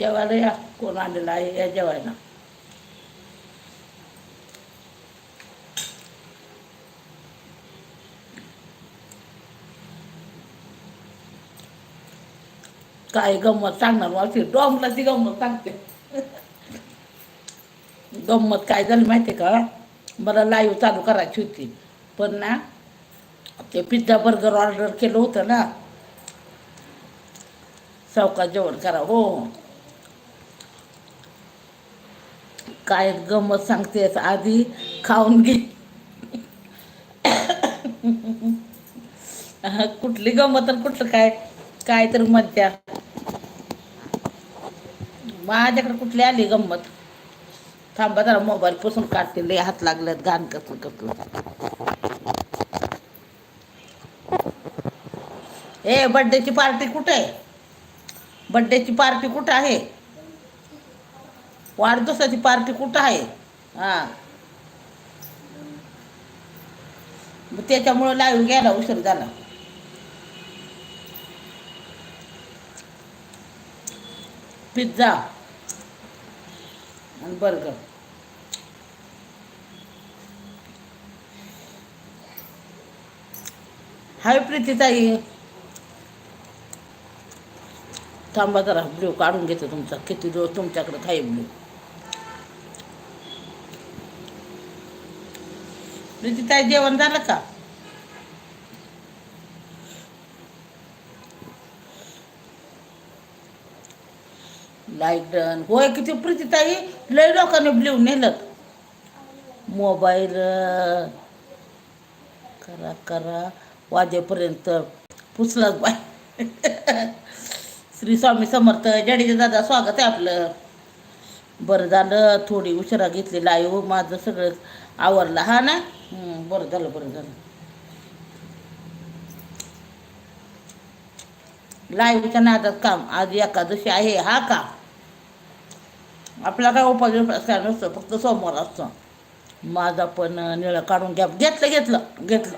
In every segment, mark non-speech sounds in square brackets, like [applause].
जेवायला या कोण आलेला आहे या जेवायला. काय गंमत सांगणार मावशी डोंगला ती गंमत सांगते. गंमत काय झाली माहिती का? मला लाईव्ह चालू करायची होती. पण ना ते पिझ्झा बर्गर ऑर्डर केलं होतं ना. चौकात जेवण करा हो. काय गंमत सांगतेस आधी खाऊन घे. कुठली गंमत आणि कुठलं काय? काय तर मज्जा माझ्याकडे कुठली आली गंमत? थांबा जरा मोबाईल पुसून काढते. लय हात लागल्यात घाण कसं कसं ए बड्डेची पार्टी कुठे? आहे बड्डेची पार्टी कुठं आहे? वाढदिवसाची पार्टी कुठं आहे? हां. मग त्याच्यामुळं लावून गेला उशीर झाला. पिझ्झा आणि बर्गर. हाय प्रीतीताई थांबा जरा ब्ल्यू काढून घेतो तुमचा. किती दिवस तुमच्याकडे खाई ब्ल्यू प्रीतीताई जेवण झालं का? लाइट होय किती प्रीतीताई लय लोकांनी लिहून नेलं मोबाईल करा करा. वाजेपर्यंत पुसलाच बाय [laughs] श्री स्वामी समर्थ. जडेजा दादा स्वागत आहे आपलं. बरं झालं थोडी उशिरा घेतली लाईव हो, माझं सगळंच आवरलं. हा ना? बरं झालं बरं झालं. लाईव्हच्या नादात काम आज एकादशी आहे हा का? आपला काय उपास बिपास काय फक्त सोमवार असतो. माझा पण निळं काढून घ्या. घेतलं घेतलं घेतलं.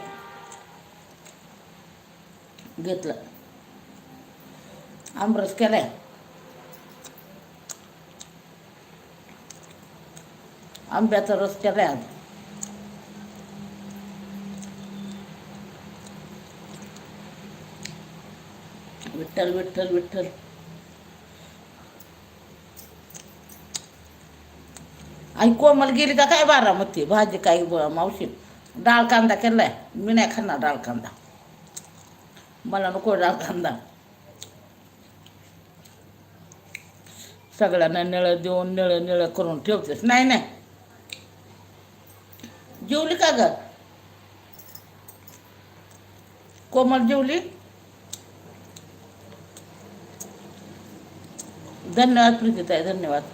घेतलं. आमरस केलाय. आंब्याचा रस केलाय आज. विठ्ठल विठ्ठल विठ्ठल. आई कोमल गेली का काय बारामती? भाजी काय मावशी? डाळ कांदा केलाय. मी नाही खाणार डाळ कांदा. मला नको डाळ कांदा. सगळ्यांना निळं देऊन निळं निळं करून ठेवतेस. नाही नाही. जेवली का ग? कोमल जेवली? धन्यवाद प्रीतीताई धन्यवाद.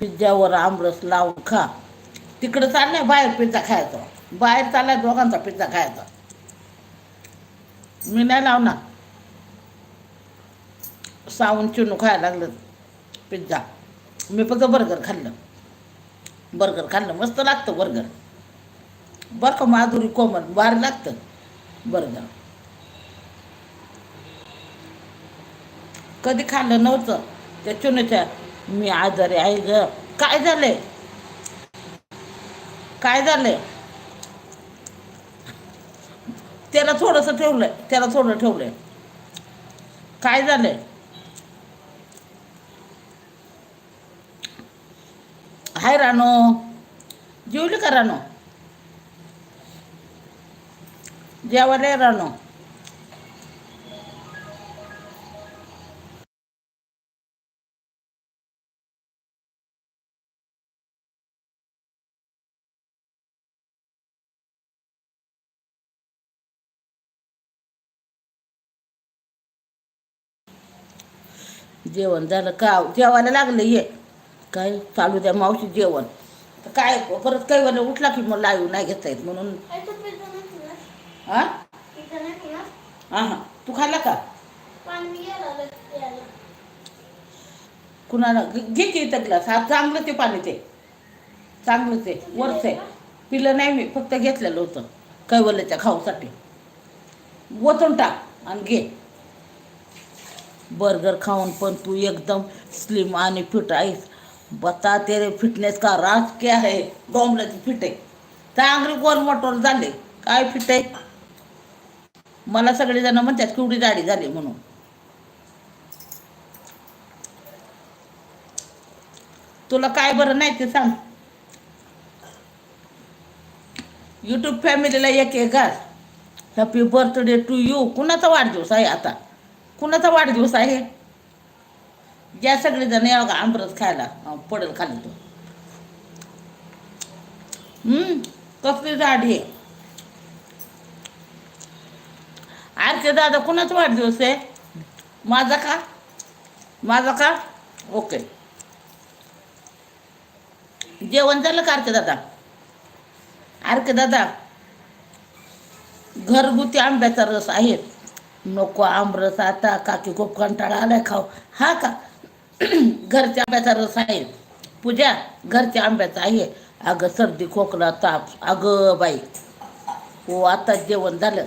पिझ्झावर आमरस लावून खा. तिकडं चाललंय बाहेर पिझ्झा खायचा. बाहेर चाललाय दोघांचा पिझ्झा खायचा. मी नाही लावणार. सावून चिनू खायला लागलं पिझ्झा. मी फक्त बर्गर खाल्लं. बर्गर खाल्लं. मस्त लागतं बर्गर. बरं का माधुरी कोमल? बार लागतं बर्गर. कधी खाल्लं नव्हतं? त्या चुन्याच्या मी आजारी आहे ग. काय झालंय? काय झालंय? त्याला थोडंसं ठेवलंय. त्याला थोडं ठेवलंय. काय झालंय? हाय रानो. जेवली का रानो? जेवायला ये रानो. जेवण झालं का? जेवायला लागलं ये. काय चालू द्या मावशी जेवण. तर काय परत काही वेळेला उठला की मग लाईव्ह नाही घेता येत म्हणून. हा हा हा. तू खाल्ला का? कुणाला? घे की इथं ग्लास हा चांगलं ते पाणी ते. चांगलं ते. वरच आहे. पिलं नाही मी फक्त घेतलेलं होतं. कैवल्याच्या खाऊसाठी. ओतून टाक आणि घे. बर्गर खाऊन पण तू एकदम स्लिम आणि फिट आहेस. बता तेरे फिटनेस का राज क्या है? डोंबल्याची फिट. आहे चांगली गोल मोटर झाले. काय फिट? आहे मला सगळेजण म्हणतात केवढी दाढी झाली म्हणून. तुला काय बरं नाही ते सांग. युट्यूब फॅमिलीला एक एक घाल हॅपी बर्थडे टू यू कुणाचा वाढदिवस आहे आता? कुणाचा वाढदिवस आहे? ज्या सगळेजण या का? आंबरस खायला. पडेल खाली तो. हम्म कसली झाड आहे आरके दादा कुणाचा वाढदिवस आहे? माझा का? माझा का? ओके. जेवण झालं का आरके दादा? आरके दादा घरगुती आंब्याचा रस आहे. नको आमरस आता काकी खूप कंटाळा आलाय खाऊ. हा का? [clears throat] घरच्या आंब्याचा रस आहे. पूजा घरच्या आंब्याचा आहे. अगं सर्दी खोकला ताप. अगं बाई. हो आता जेवण झालं.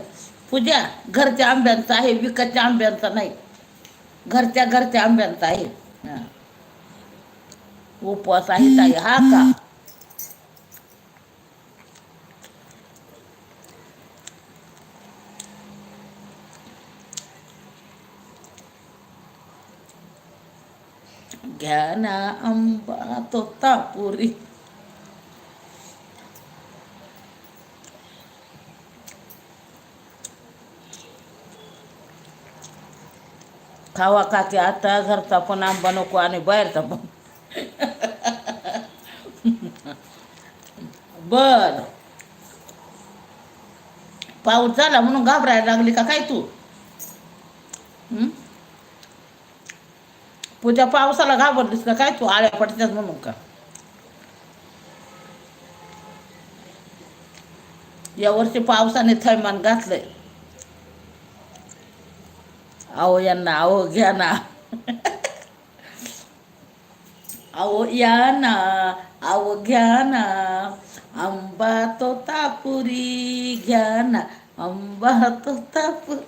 पूजा घरच्या आंब्यांचा आहे विकतच्या आंब्यांचा नाही. घरच्या घरच्या आंब्यांचा आहे. उपवास आहे ताई. हा का? घ्या ना आंबा तो तापुरी खावा काकी आता घरचा पण आंबा नको आणि बाहेरचा पण बर पाऊस झाला म्हणून घाबरायला लागली का काय तू पूजा पावसाला घाबरलीस का काय तू आळ्या पडत्यास म्हणून का? यावर्षी पावसाने थैमान घातलंय. अहो यांना आहो घ्या ना. अहो या ना अहो घ्या ना. आंबा तो तापुरी घ्या ना. आंबा तो तापुरी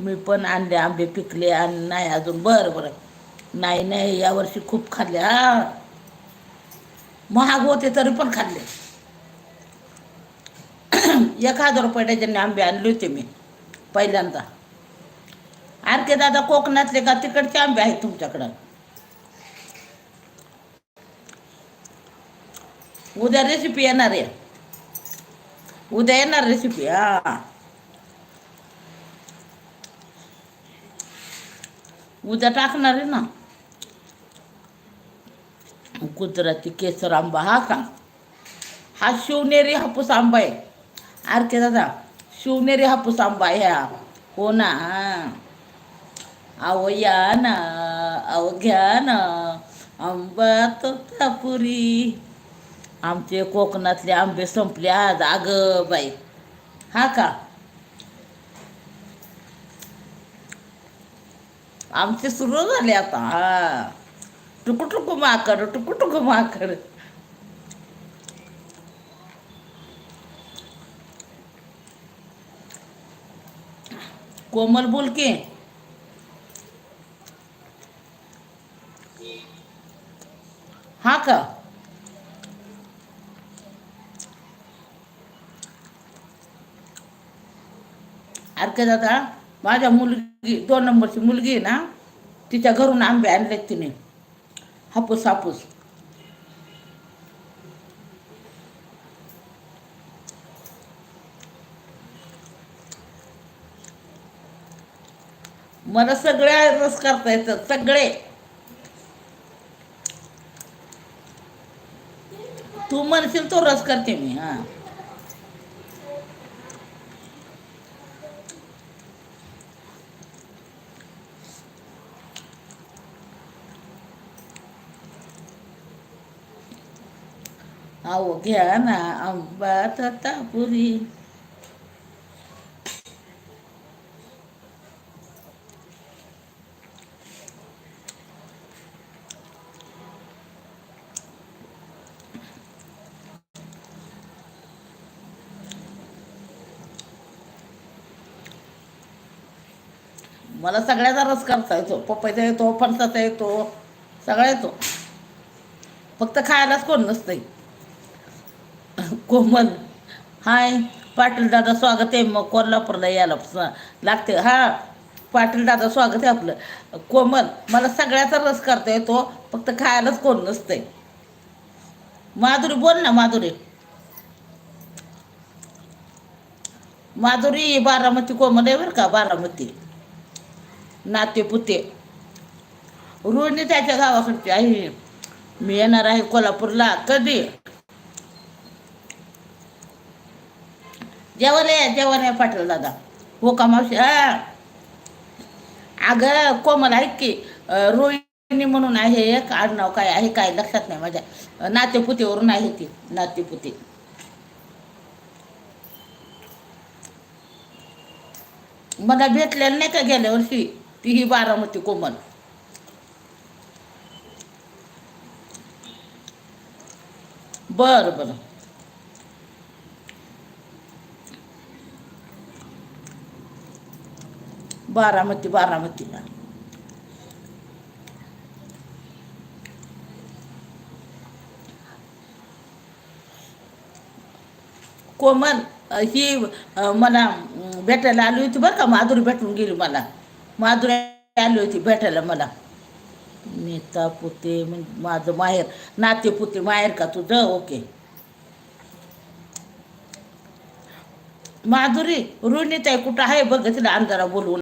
मी पण आणले आंबे पिकले आणि नाही अजून. बरं बरं. नाही नाही यावर्षी खूप खाल्ले हा. महाग होते तरी पण खाल्ले. [clears throat] एक हजार रुपये डझनने आंबे आणले होते मी पहिल्यांदा. आणखी दादा कोकणातले का? तिकडचे आंबे आहेत तुमच्याकडं. उद्या रेसिपी येणार आहे. उद्या येणार रेसिपी हा. उद्या टाकणार आहे ना. गुजराती केसर आंबा हा का? हा शिवनेरी हापूस आंबा आहे. आरके दादा शिवनेरी हापूस आंबा आहे हा. हो ना. आव अहो या ना अहो घ्या ना. आंबा तोतापुरी आमचे कोकणातले आंबे संपले आज. अगं बाई. हा का? आमचे सुरू झाले आता. हा. टुकू टुकू माकड टुकू टुकू माकड कोमल बोल की. हा का? अरे का दादा? माझ्या मुलगी दोन नंबरची मुलगी आहे ना तिच्या घरून आंबे आणलेत तिने. हापूस हापूस. मला सगळे रस करता येतात सगळे. तू म्हणशील तो रस करते मी हा. अहो घ्या ना आंबा तापुरी मला सगळ्याचा रस करता येतो. पपईचा येतो फणसाचा येतो सगळा येतो. फक्त खायलाच कोण नसतंय. कोमल. हाय पाटील दादा स्वागत आहे. मग कोल्हापूरला यायला लागते. हा पाटील दादा स्वागत आहे आपलं. कोमल मला सगळ्याचा रस करता येतो फक्त खायलाच कोण नसतंय. माधुरी बोल ना माधुरी. माधुरी बारामती कोमल आहे बरं का बारामती. नाते पुते. रोहिणी त्याच्या गावाकडची आहे. मी येणार आहे कोल्हापूरला. कधी? जेवण आहे जेवण आहे पाटील दादा. हो का मावशी? हा. अगं कोमल ऐक की रोहिणी म्हणून आहे एक आडनाव काय आहे काय लक्षात नाही माझ्या. नातेपुतीवरून आहे ती नातेपुती. मला भेटलेलं नाही का गेल्या वर्षी? ती ही बारामती कोमल. बरं बरं. बारामती बारामतीला कोमल ही मला भेटायला आली होती बरं का? माधुरी भेटून गेली मला. माधुरी आली होती भेटायला मला. नेता पुते माझं माहेर. नाते पुते माहेर का तुझं? ओके. माधुरी रोहिणीताई कुठं आहे? बघ तिला अंधारा बोलवून